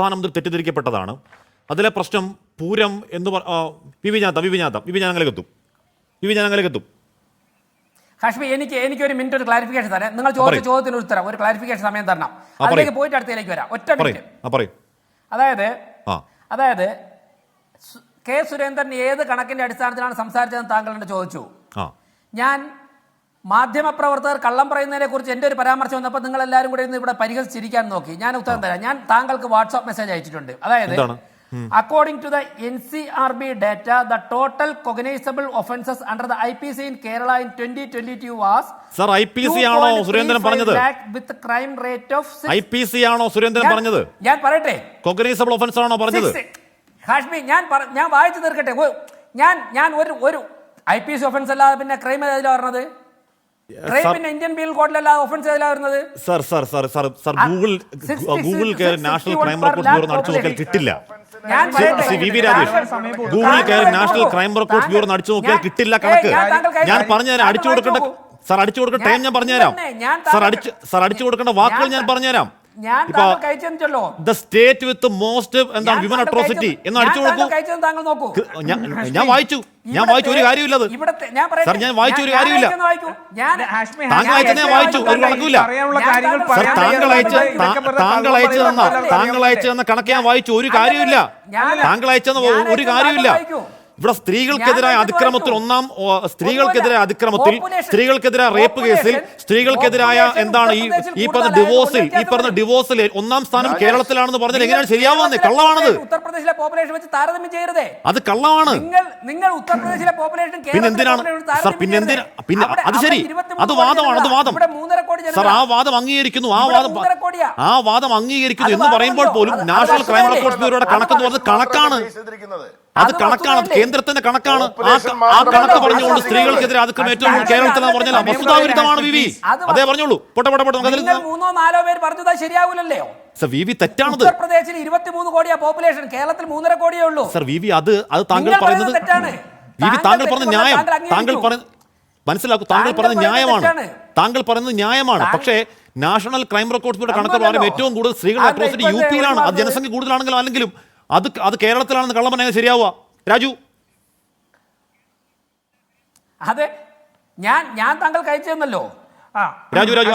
പ്രധാനമന്ത്രി തെറ്റിദ്ധരിക്കപ്പെട്ടതാണ്. അതിലെ പ്രശ്നം പൂരം എന്ന് പറ- വിഭിജാത്ത വി വി ഞാത്ത വി വി ഞാത്ത വി വി ഞാൻ അങ്ങലേക്ക് എത്തും വി വി ഞാൻ അങ്ങലേക്ക് എത്തും ഹാഷ്മി എനിക്ക് എനിക്ക് ഒരു മിനിറ്റ് ഒരു ക്ലാരിഫിക്കേഷൻ തരാം. നിങ്ങൾ ചോദിച്ച ചോദ്യത്തിന് ചോദ്യത്തിന് ഉത്തരം ഒരു ക്ലാരിഫിക്കേഷൻ സമയം തരണം. അതിലേക്ക് പോയിട്ട് അടുത്തേക്ക് വരാം. ഒറ്റ മിനിറ്റ് അതായത് അതായത് കെ സുരേന്ദ്രൻ ഏത് കണക്കിന്റെ അടിസ്ഥാനത്തിലാണ് സംസാരിച്ചതെന്ന് താങ്കൾ ചോദിച്ചു. ഞാൻ മാധ്യമപ്രവർത്തകർ കള്ളം പറയുന്നതിനെ കുറിച്ച് എന്റെ ഒരു പരാമർശം വന്നപ്പോൾ നിങ്ങൾ എല്ലാവരും കൂടെ ഇന്ന് ഇവിടെ പരിഹസിച്ചിരിക്കാൻ നോക്കി. ഞാൻ ഉത്തരം തരാം. ഞാൻ താങ്കൾക്ക് വാട്സ്ആപ്പ് മെസ്സേജ് അയച്ചിട്ടുണ്ട്. അതായത്? According to the N C R B data the total cognizable offences under the I P C in Kerala in twenty twenty two was sir I P C ആണോ സുരേന്ദ്രൻ പറഞ്ഞത്? With crime rate of I P C ആണോ സുരേന്ദ്രൻ പറഞ്ഞത്? ഞാൻ പറയട്ടെ? Cognisable offence ആണോ പറഞ്ഞത്? ഹാഷ്മി ഞാൻ ഞാൻ വായിച്ചു തീർക്കട്ടെ. ഞാൻ ഞാൻ ഒരു ഒരു ഐ പി സി ഒഫൻസ് അല്ലാതെ പിന്നെ ക്രൈം ഏതിലാ പറഞ്ഞത് ഇന്ത്യൻ പീൽ കോഡിലല്ലാതെ ഒഫൻസ് ഏതിലാ വരുന്നത്? Sir sir sir sir sir ആ, ഗൂഗിൾ 66, ഗൂഗിൾ കയറി national 61 crime per record lakh bureau അടിച്ചു നോക്കിയാൽ population. കിട്ടില്ല. ഗൂഗിൾ കയറി. നാഷണൽ ക്രൈം റെക്കോർഡ് ബ്യൂറോ അടിച്ചു നോക്കിയാൽ കിട്ടില്ല കണക്ക്. ഞാൻ പറഞ്ഞു ഞാൻ പറഞ്ഞുതരാം അടിച്ചു കൊടുക്കേണ്ട സർ അടിച്ചു കൊടുക്കേണ്ട ടൈം ഞാൻ പറഞ്ഞുതരാം. സർ അടിച്ച് സാർ അടിച്ചു കൊടുക്കേണ്ട വാക്കുകൾ ഞാൻ പറഞ്ഞുതരാം. ഞാൻ താങ്കൾക്ക് അയച്ചല്ലോ ദ സ്റ്റേറ്റ് വിത്ത് മോസ്റ്റ് എന്താണ് വിമൻ അട്രോസിറ്റി എന്ന് അടിച്ചു കൊടുക്കൂ. താങ്കൾ നോക്കൂ. ഞാൻ വായിച്ചു. ഞാൻ വായിച്ചു ഒരു കാര്യമില്ല അത്. സാർ, ഞാൻ വായിച്ചു ഒരു കാര്യമില്ല. താങ്കൾ ഹാഷ്മി, അയച്ചത് ഞാൻ വായിച്ചു, ഒരു കണക്കില്ല സാർ പറയാൻ താങ്കൾ അയച്ച താങ്കൾ അയച്ചു തന്ന താങ്കൾ. അയച്ചു തന്ന കണക്ക് ഞാൻ വായിച്ചു ഒരു കാര്യമില്ല ഞാൻ- താങ്കൾ അയച്ചെന്ന ഒരു കാര്യമില്ല വായിക്കൂ. ഇവിടെ സ്ത്രീകൾക്കെതിരായ അതിക്രമത്തിൽ ഒന്നാം സ്ത്രീകൾക്കെതിരെ സ്ത്രീകൾക്കെതിരായ അതിക്രമത്തിൽ സ്ത്രീകൾക്കെതിരെ സ്ത്രീകൾക്കെതിരായ റേപ്പ് കേസിൽ സ്ത്രീകൾക്കെതിരായ എന്താണ് ഈ ഈ പറഞ്ഞ ഡിവോഴ്സിൽ ഈ പറഞ്ഞ ഡിവോഴ്സിൽ ഒന്നാം സ്ഥാനം കേരളത്തിലാണെന്ന് പറഞ്ഞാൽ എങ്ങനെയാണ് ശരിയാവുന്നത് കള്ളമാണത്. ഉത്തർപ്രദേശിലെ പോപ്പുലേഷൻ വെച്ച് താരതമ്യം ചെയ്യരുതേ. അത് കള്ളമാണ്. നിങ്ങൾ നിങ്ങൾ ഉത്തർപ്രദേശിലെ പോപ്പുലേഷൻ പിന്നെ എന്തിനാണ്? സർ പിന്നെ എന്തിനാ പിന്നെ അത് ശരി. അത് വാദമാണ് അത് വാദം. സർ ആ വാദം അംഗീകരിക്കുന്നു. ആ വാദം. ആ വാദം അംഗീകരിക്കുന്നു എന്ന് പറയുമ്പോൾ പോലും നാഷണൽ ക്രൈം? റെക്കോർഡ് ബ്യൂറോയുടെ കണക്കെന്ന് പറഞ്ഞത് കണക്കാണ്. അത് അത് കണക്കാണ്. കേന്ദ്രത്തിന്റെ കണക്കാണ്. ആ കണക്ക് പറഞ്ഞുകൊണ്ട്? സ്ത്രീകൾക്കെതിരെ അതൊക്കെ ഏറ്റവും കേരളത്തിൽ പറഞ്ഞാൽ അത് വസ്തുതാവിരുദ്ധമാണ് വി വി. അതേ പറഞ്ഞോളൂ. പോട്ടെ പോട്ടെ പോട്ടെ മൂന്നോ നാലോ പേര് പറഞ്ഞത് ശരിയാവൂലല്ലോ ഉത്തർപ്രദേശിൽ ഇരുപത്തിമൂന്ന് കോടിയാ പോപ്പുലേഷൻ. കേരളത്തിൽ മൂന്നര കോടിയേ ഉള്ളൂ. സർ വി വി അത് അത് താങ്കൾ പറയുന്നത് പറയുന്നത് തെറ്റാണ്. വി വി താങ്കൾ പറഞ്ഞ ന്യായം. താങ്കൾ പറഞ്ഞ മനസ്സിലാക്കൂ താങ്കൾ പറയുന്നത് ന്യായമാണ്. താങ്കൾ പറയുന്നത് ന്യായമാണ്. പക്ഷേ നാഷണൽ ക്രൈം റെക്കോർഡ്സിന്റെ കണക്ക് പ്രകാരം ഏറ്റവും കൂടുതൽ സ്ത്രീകളുടെ അട്രോസിറ്റി യു പിയിലാണ് അത് ജനസംഖ്യ കൂടുതലാണെങ്കിലും അല്ലെങ്കിലും അത് അത് കേരളത്തിലാണെന്ന് കള്ളം പറഞ്ഞാൽ ശരിയാവുക. രാജു. അതെ. ഞാൻ ഞാൻ താങ്കൾക്ക് അയച്ചു തന്നല്ലോ ആ, രാജു രാജു